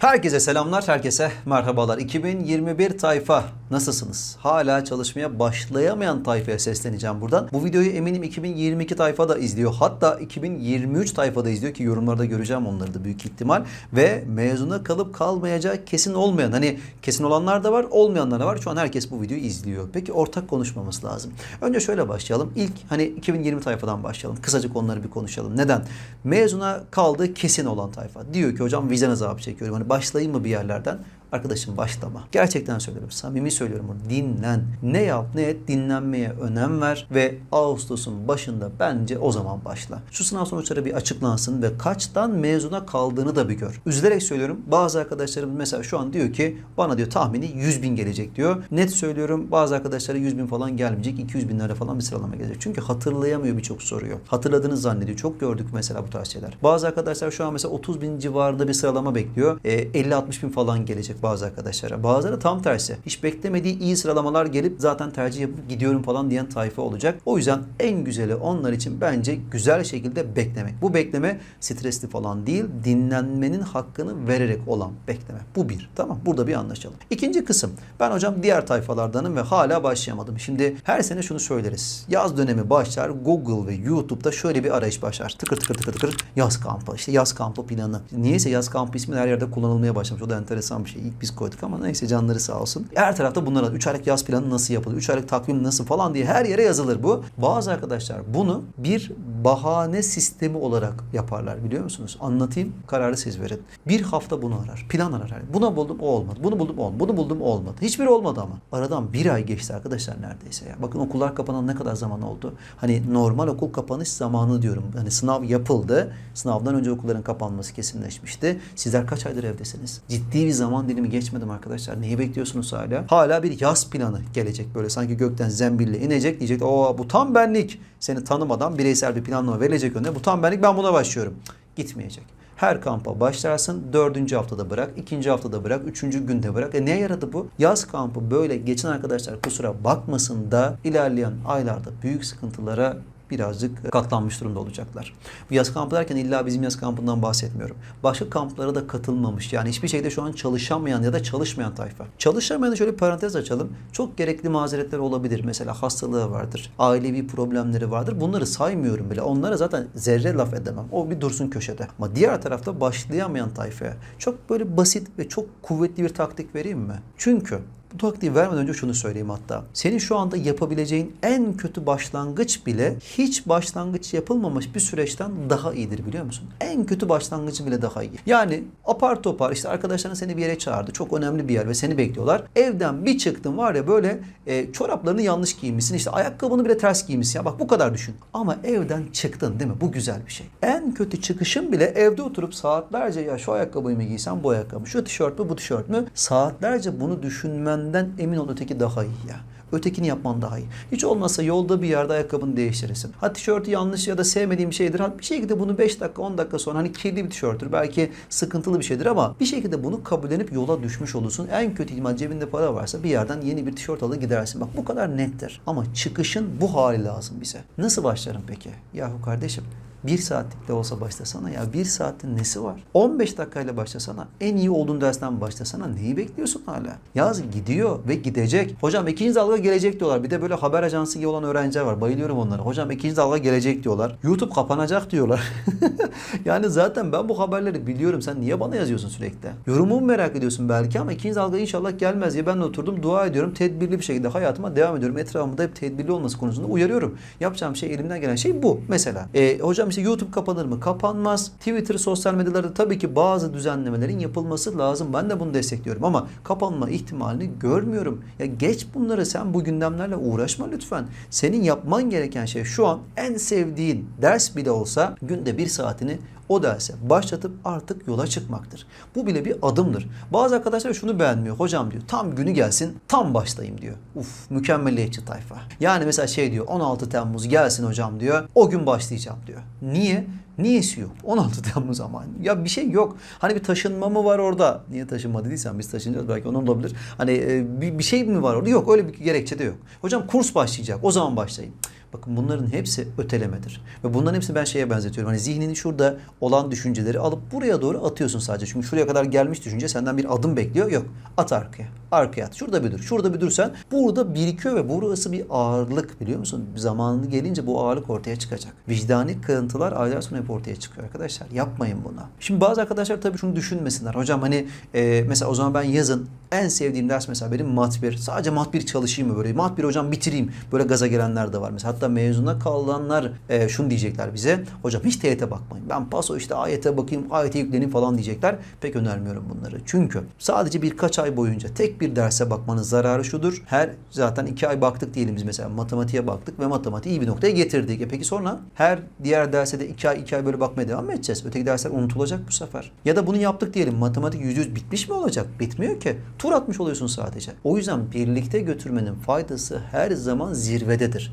Herkese selamlar, herkese merhabalar. 2021 tayfa nasılsınız? Hala çalışmaya başlayamayan tayfaya sesleneceğim buradan. Bu videoyu eminim 2022 tayfa da izliyor. Hatta 2023 tayfa da izliyor ki yorumlarda göreceğim onları da büyük ihtimal. Ve mezuna kalıp kalmayacağı kesin olmayan, hani kesin olanlar da var, olmayanlar da var. Şu an herkes bu videoyu izliyor. Peki ortak konuşmamız lazım. Önce şöyle başlayalım. İlk hani 2020 tayfadan başlayalım. Kısacık onları bir konuşalım. Neden? Mezuna kaldığı kesin olan tayfa. Diyor ki hocam vicdan azabı çekiyorum. Hani başlayayım mı bir yerlerden? Arkadaşım başlama. Gerçekten söylüyorum. Samimi söylüyorum bunu. Dinlen. Ne yap ne et dinlenmeye önem ver ve Ağustos'un başında bence o zaman başla. Şu sınav sonuçları bir açıklansın ve kaçtan mezuna kaldığını da bir gör. Üzülerek söylüyorum. Bazı arkadaşlarım mesela şu an diyor ki bana diyor tahmini 100 bin gelecek diyor. Net söylüyorum bazı arkadaşlara 100 bin falan gelmeyecek. 200 binlere falan bir sıralama gelecek. Çünkü hatırlayamıyor birçok soruyu. Hatırladığını zannediyor. Çok gördük mesela bu tarz şeyler. Bazı arkadaşlar şu an mesela 30 bin civarında bir sıralama bekliyor. E, 50-60 bin falan gelecek bazı arkadaşlara. Bazıları tam tersi. Hiç beklemediği iyi sıralamalar gelip zaten tercih yapıp gidiyorum falan diyen tayfa olacak. O yüzden en güzeli onlar için bence güzel şekilde beklemek. Bu bekleme stresli falan değil, dinlenmenin hakkını vererek olan bekleme. Bu bir. Tamam burada bir anlaşalım. İkinci kısım. Ben hocam diğer tayfalardanım ve hala başlayamadım. Şimdi her sene şunu söyleriz. Yaz dönemi başlar. Google ve YouTube'da şöyle bir arayış başlar. Tıkır tıkır tıkır tıkır yaz kampı. İşte yaz kampı planı. Niyeyse yaz kampı ismi her yerde kullanılmaya başlamış. O da enteresan bir şey. İlk biz koyduk ama neyse canları sağ olsun. Her tarafta bunlar 3 aylık yaz planı nasıl yapılır? 3 aylık takvim nasıl falan diye her yere yazılır bu. Bazı arkadaşlar bunu bir bahane sistemi olarak yaparlar biliyor musunuz? Anlatayım kararı siz verin. Bir hafta bunu arar. Plan arar. Buna buldum o olmadı. Bunu buldum o olmadı. Bunu buldum o olmadı. Hiçbiri olmadı ama. Aradan bir ay geçti arkadaşlar neredeyse ya. Bakın okullar kapanan ne kadar zaman oldu? Hani normal okul kapanış zamanı diyorum. Hani sınav yapıldı. Sınavdan önce okulların kapanması kesinleşmişti. Sizler kaç aydır evdesiniz? Ciddi bir zaman dilimi geçmedim arkadaşlar. Neyi bekliyorsunuz hala? Hala bir yaz planı gelecek böyle. Sanki gökten zembille inecek. Diyecek o bu tam benlik. Seni tanımadan bireysel bir planlama verilecek önüne. Bu tam benlik ben buna başlıyorum. Gitmeyecek. Her kampa başlarsın. Dördüncü haftada bırak. ikinci haftada bırak. Üçüncü günde bırak. E neye yaradı bu? Yaz kampı böyle geçen arkadaşlar kusura bakmasın da ilerleyen aylarda büyük sıkıntılara birazcık katlanmış durumda olacaklar. Bu yaz kampı derken illa bizim yaz kampından bahsetmiyorum. Başka kamplara da katılmamış. Yani hiçbir şeyde şu an çalışamayan ya da çalışmayan tayfa. Çalışamayan şöyle parantez açalım. Çok gerekli mazeretler olabilir. Mesela hastalığı vardır. Ailevi problemleri vardır. Bunları saymıyorum bile. Onlara zaten zerre laf edemem. O bir dursun köşede. Ama diğer tarafta başlayamayan tayfaya çok böyle basit ve çok kuvvetli bir taktik vereyim mi? Çünkü bu taktiği vermeden önce şunu söyleyeyim hatta. Senin şu anda yapabileceğin en kötü başlangıç bile hiç başlangıç yapılmamış bir süreçten daha iyidir biliyor musun? En kötü başlangıcı bile daha iyi. Yani apar topar işte arkadaşların seni bir yere çağırdı. Çok önemli bir yer ve seni bekliyorlar. Evden bir çıktın var ya böyle e, çoraplarını yanlış giymişsin. işte ayakkabını bile ters giymişsin. Ya bak bu kadar düşün. Ama evden çıktın değil mi? Bu güzel bir şey. En kötü çıkışın bile evde oturup saatlerce ya şu ayakkabıyı mı giysem bu ayakkabı. Şu tişört mü bu tişört mü? Saatlerce bunu düşünmen senden emin ol öteki daha iyi ya. Ötekini yapman daha iyi. Hiç olmazsa yolda bir yerde ayakkabını değiştirirsin. Ha tişörtü yanlış ya da sevmediğin bir şeydir. Ha bir şekilde bunu 5 dakika 10 dakika sonra hani kirli bir tişörttür. Belki sıkıntılı bir şeydir ama bir şekilde bunu kabullenip yola düşmüş olursun. En kötü ihtimal cebinde para varsa bir yerden yeni bir tişört alır gidersin. Bak bu kadar nettir. Ama çıkışın bu hali lazım bize. Nasıl başlarım peki? Yahu kardeşim bir saatlik de olsa başlasana ya. Bir saatin nesi var? 15 dakikayla başlasana. En iyi olduğun dersten başlasana. Neyi bekliyorsun hala? Yaz gidiyor ve gidecek. Hocam ikinci dalga gelecek diyorlar. Bir de böyle haber ajansı gibi olan öğrenciler var. Bayılıyorum onlara. Hocam ikinci dalga gelecek diyorlar. YouTube kapanacak diyorlar. yani zaten ben bu haberleri biliyorum. Sen niye bana yazıyorsun sürekli? Yorumumu merak ediyorsun belki ama ikinci dalga inşallah gelmez diye ben de oturdum dua ediyorum. Tedbirli bir şekilde hayatıma devam ediyorum. Etrafımda hep tedbirli olması konusunda uyarıyorum. Yapacağım şey elimden gelen şey bu. Mesela e, hocam işte YouTube kapanır mı? Kapanmaz. Twitter, sosyal medyalarda tabii ki bazı düzenlemelerin yapılması lazım. Ben de bunu destekliyorum ama kapanma ihtimalini görmüyorum. Ya geç bunları sen bu gündemlerle uğraşma lütfen. Senin yapman gereken şey şu an en sevdiğin ders bile olsa günde bir saatini o derse başlatıp artık yola çıkmaktır. Bu bile bir adımdır. Bazı arkadaşlar şunu beğenmiyor. Hocam diyor tam günü gelsin tam başlayayım diyor. Uf mükemmeliyetçi tayfa. Yani mesela şey diyor 16 Temmuz gelsin hocam diyor. O gün başlayacağım diyor. Niye? Niyesi yok. 16 Temmuz ama. Ya bir şey yok. Hani bir taşınma mı var orada? Niye taşınma dediysen biz taşınacağız belki onun da olabilir. Hani e, bir, bir şey mi var orada? Yok öyle bir gerekçe de yok. Hocam kurs başlayacak. O zaman başlayın. Bakın bunların hepsi ötelemedir. Ve bunların hepsini ben şeye benzetiyorum. Hani zihninin şurada olan düşünceleri alıp buraya doğru atıyorsun sadece. Çünkü şuraya kadar gelmiş düşünce senden bir adım bekliyor. Yok. At arkaya. Arkaya at. Şurada bir dur. Şurada bir dursan burada birikiyor ve burası bir ağırlık biliyor musun? Zamanı gelince bu ağırlık ortaya çıkacak. Vicdani kırıntılar aylar sonra hep ortaya çıkıyor arkadaşlar. Yapmayın bunu. Şimdi bazı arkadaşlar tabii şunu düşünmesinler. Hocam hani e, mesela o zaman ben yazın en sevdiğim ders mesela benim mat 1. Sadece mat 1 çalışayım mı böyle? Mat 1 hocam bitireyim. Böyle gaza gelenler de var. Mesela hatta mezuna kalanlar e, şunu diyecekler bize. Hocam hiç TYT bakmayın. Ben paso işte AYT bakayım, AYT yükleneyim falan diyecekler. Pek önermiyorum bunları. Çünkü sadece birkaç ay boyunca tek bir derse bakmanın zararı şudur. Her zaten iki ay baktık diyelim biz mesela matematiğe baktık ve matematiği iyi bir noktaya getirdik. E peki sonra her diğer derse de iki ay iki ay böyle bakmaya devam edeceğiz? Öteki dersler unutulacak bu sefer. Ya da bunu yaptık diyelim. Matematik yüz yüz bitmiş mi olacak? Bitmiyor ki. Tur atmış oluyorsun sadece. O yüzden birlikte götürmenin faydası her zaman zirvededir.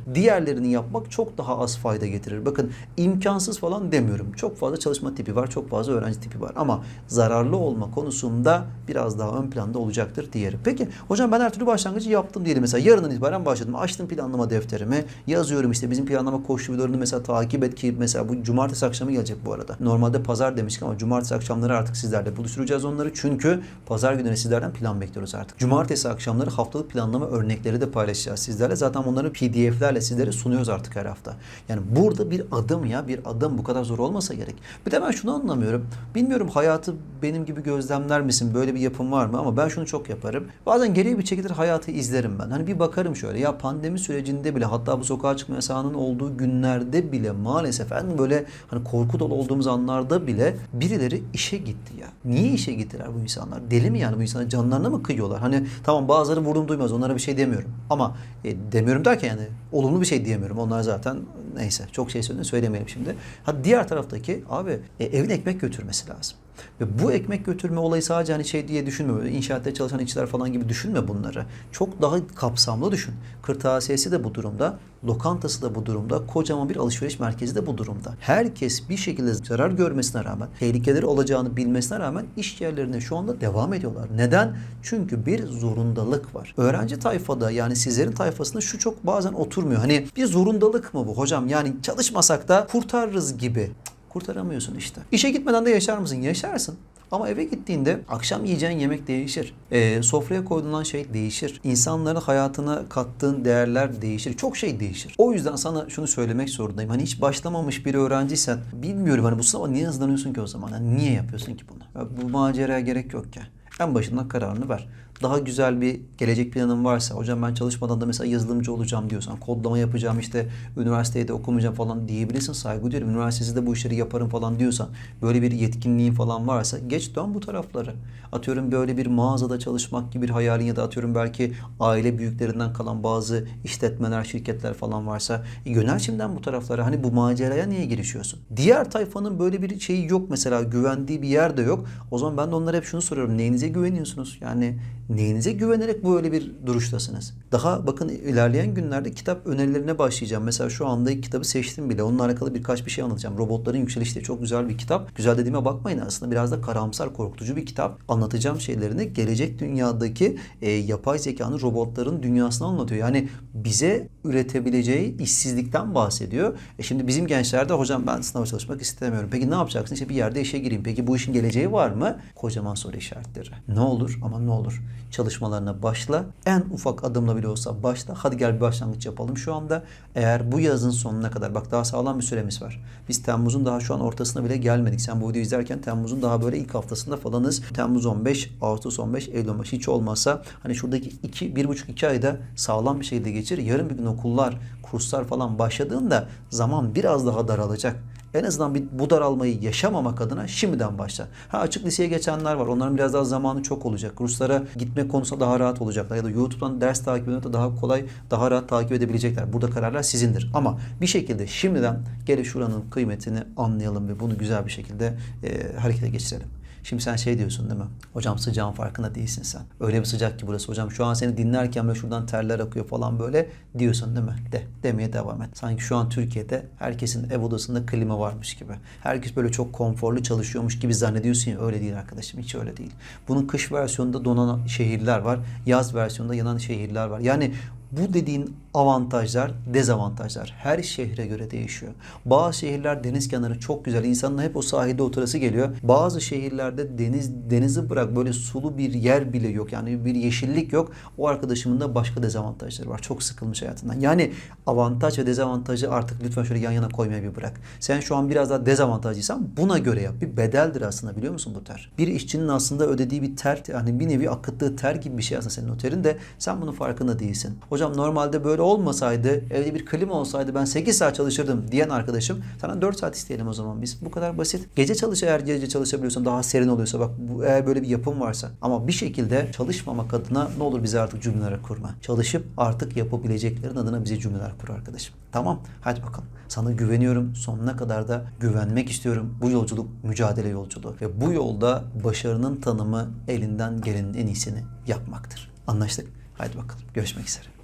Diğerlerini yapmak çok daha az fayda getirir. Bakın imkansız falan demiyorum. Çok fazla çalışma tipi var, çok fazla öğrenci tipi var ama zararlı olma konusunda biraz daha ön planda olacaktır diyelim. Peki hocam ben her türlü başlangıcı yaptım diyelim. Mesela yarından itibaren başladım. Açtım planlama defterimi. Yazıyorum işte bizim planlama koşu videolarını mesela takip et ki mesela bu cumartesi akşamı gelecek bu arada. Normalde pazar demiştik ama cumartesi akşamları artık sizlerle buluşturacağız onları. Çünkü pazar günü sizlerden plan bekliyoruz artık. Cumartesi akşamları haftalık planlama örnekleri de paylaşacağız sizlerle. Zaten onları pdf'lerle sizlere sunuyoruz artık her hafta. Yani burada bir adım ya bir adım bu kadar zor olmasa gerek. Bir de ben şunu anlamıyorum. Bilmiyorum hayatı benim gibi gözlemler misin? Böyle bir yapım var mı? Ama ben şunu çok yaparım. Bazen geriye bir çekilir hayatı izlerim ben. Hani bir bakarım şöyle ya pandemi sürecinde bile hatta bu sokağa çıkma yasağının olduğu günlerde bile maalesef en böyle hani korku dolu olduğumuz anlarda bile birileri işe gitti ya. Niye işe gittiler bu insanlar? Deli mi yani bu insanlar canlarına mı kıyıyorlar? Hani tamam bazıları vurdum duymaz onlara bir şey demiyorum. Ama e, demiyorum derken yani olumlu bir şey diyemiyorum. Onlar zaten neyse çok şey söylediğini söylemeyelim şimdi. Ha diğer taraftaki abi e, evine ekmek götürmesi lazım. Ve bu ekmek götürme olayı sadece hani şey diye düşünme. İnşaatta çalışan işçiler falan gibi düşünme bunları. Çok daha kapsamlı düşün. Kırtasiyesi de bu durumda. Lokantası da bu durumda. Kocaman bir alışveriş merkezi de bu durumda. Herkes bir şekilde zarar görmesine rağmen, tehlikeleri olacağını bilmesine rağmen iş yerlerine şu anda devam ediyorlar. Neden? Çünkü bir zorundalık var. Öğrenci tayfada yani sizlerin tayfasında şu çok bazen oturmuyor. Hani bir zorundalık mı bu hocam? Yani çalışmasak da kurtarırız gibi. Kurtaramıyorsun işte. İşe gitmeden de yaşar mısın? Yaşarsın. Ama eve gittiğinde akşam yiyeceğin yemek değişir. Ee, sofraya koyulan şey değişir. İnsanların hayatına kattığın değerler değişir. Çok şey değişir. O yüzden sana şunu söylemek zorundayım. Hani hiç başlamamış bir öğrenciysen bilmiyorum hani bu sınava niye hızlanıyorsun ki o zaman? Hani niye yapıyorsun ki bunu? Ya bu maceraya gerek yok ki. En başından kararını ver. Daha güzel bir gelecek planın varsa, hocam ben çalışmadan da mesela yazılımcı olacağım diyorsan, kodlama yapacağım işte üniversitede okumayacağım falan diyebilirsin. Saygı duyarım. Üniversitede bu işleri yaparım falan diyorsan, böyle bir yetkinliğin falan varsa geç dön bu tarafları. Atıyorum böyle bir mağazada çalışmak gibi bir hayalin ya da atıyorum belki aile büyüklerinden kalan bazı işletmeler, şirketler falan varsa e, yönel şimdiden bu taraflara. Hani bu maceraya niye girişiyorsun? Diğer tayfanın böyle bir şeyi yok mesela güvendiği bir yer de yok. O zaman ben de onlara hep şunu soruyorum. Neyinize güveniyorsunuz? Yani neyinize güvenerek böyle bir duruştasınız? Daha bakın ilerleyen günlerde kitap önerilerine başlayacağım. Mesela şu anda kitabı seçtim bile. Onunla alakalı birkaç bir şey anlatacağım. Robotların Yükselişi diye çok güzel bir kitap. Güzel dediğime bakmayın aslında biraz da karamsar, korkutucu bir kitap. Anlatacağım şeylerini gelecek dünyadaki e, yapay zekanın, robotların dünyasını anlatıyor. Yani bize üretebileceği işsizlikten bahsediyor. E şimdi bizim gençlerde hocam ben sınava çalışmak istemiyorum. Peki ne yapacaksın? İşte bir yerde işe gireyim. Peki bu işin geleceği var mı? Kocaman soru işaretleri. Ne olur ama ne olur. Çalışmalarına başla. En ufak adımla bile olsa başla. Hadi gel bir başlangıç yapalım şu anda. Eğer bu yazın sonuna kadar bak daha sağlam bir süremiz var. Biz Temmuz'un daha şu an ortasına bile gelmedik. Sen bu videoyu izlerken Temmuz'un daha böyle ilk haftasında falanız. Temmuz 15, Ağustos 15, Eylül 15 hiç olmazsa hani şuradaki 2, 1,5-2 ayda sağlam bir şekilde geçir. Yarın bir gün okullar, kurslar falan başladığında zaman biraz daha daralacak. En azından bir bu daralmayı yaşamamak adına şimdiden başla. Ha açık liseye geçenler var. Onların biraz daha zamanı çok olacak. Kurslara gitme konusunda daha rahat olacaklar. Ya da YouTube'dan ders takip edip de daha kolay, daha rahat takip edebilecekler. Burada kararlar sizindir. Ama bir şekilde şimdiden gelin şuranın kıymetini anlayalım ve bunu güzel bir şekilde e, harekete geçirelim. Şimdi sen şey diyorsun değil mi? Hocam sıcağın farkında değilsin sen. Öyle bir sıcak ki burası hocam. Şu an seni dinlerken böyle şuradan terler akıyor falan böyle diyorsun değil mi? De. Demeye devam et. Sanki şu an Türkiye'de herkesin ev odasında klima varmış gibi. Herkes böyle çok konforlu çalışıyormuş gibi zannediyorsun ya. Öyle değil arkadaşım. Hiç öyle değil. Bunun kış versiyonunda donan şehirler var. Yaz versiyonunda yanan şehirler var. Yani Bu dediğin avantajlar, dezavantajlar her şehre göre değişiyor. Bazı şehirler deniz kenarı çok güzel. İnsanın hep o sahilde oturası geliyor. Bazı şehirlerde deniz denizi bırak böyle sulu bir yer bile yok. Yani bir yeşillik yok. O arkadaşımın da başka dezavantajları var. Çok sıkılmış hayatından. Yani avantaj ve dezavantajı artık lütfen şöyle yan yana koymaya bir bırak. Sen şu an biraz daha dezavantajlıysan buna göre yap. Bir bedeldir aslında biliyor musun bu ter? Bir işçinin aslında ödediği bir ter yani bir nevi akıttığı ter gibi bir şey aslında senin noterin de sen bunun farkında değilsin. Hocam normalde böyle olmasaydı evde bir klima olsaydı ben 8 saat çalışırdım diyen arkadaşım sana 4 saat isteyelim o zaman biz. Bu kadar basit. Gece çalış eğer gece çalışabiliyorsan daha serin oluyorsa bak bu, eğer böyle bir yapım varsa ama bir şekilde çalışmamak adına ne olur bize artık cümleler kurma. Çalışıp artık yapabileceklerin adına bize cümleler kur arkadaşım. Tamam hadi bakalım. Sana güveniyorum. Sonuna kadar da güvenmek istiyorum. Bu yolculuk mücadele yolculuğu. Ve bu yolda başarının tanımı elinden gelenin en iyisini yapmaktır. Anlaştık? Haydi bakalım. Görüşmek üzere.